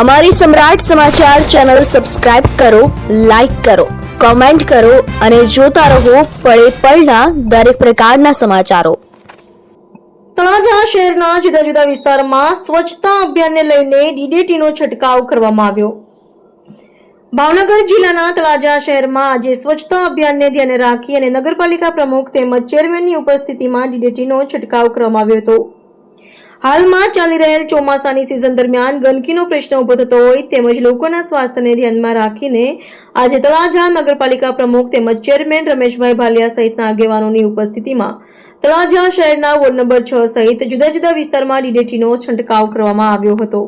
અમારી Samrat Samachar channel subscribe કરો, like કરો, કોમેન્ટ કરો અને જોતા રહો પળે પળના દરેક પ્રકારના સમાચારો. તળાજા શહેરના જુદા જુદા વિસ્તારમાં સ્વચ્છતા અભિયાનને લઈને ડીડીટીનો છંટકાવ કરવામાં આવ્યો. ભાવનગર જિલ્લાના તળાજા શહેરમાં આજે સ્વચ્છતા અભિયાનને ધ્યાને રાખી અને નગરપાલિકા પ્રમુખ તેમજ ચેરમેનની ઉપસ્થિતિમાં ડીડીટીનો છંટકાવ કરવામાં આવ્યો હતો. હાલમાં ચાલી રહેલ ચોમાસાની સિઝન દરમિયાન ગંદકીનો પ્રશ્ન ઊભો થતો હોય તેમજ લોકોના સ્વાસ્થ્યને ધ્યાનમાં રાખીને આજે તળાજા નગરપાલિકા પ્રમુખ તેમજ ચેરમેન રમેશભાઈ ભાલિયા સહિતના આગેવાનોની ઉપસ્થિતિમાં તળાજા શહેરના વોર્ડ નંબર છ સહિત જુદા જુદા વિસ્તારમાં ડીડીટીનો છંટકાવ કરવામાં આવ્યો હતો.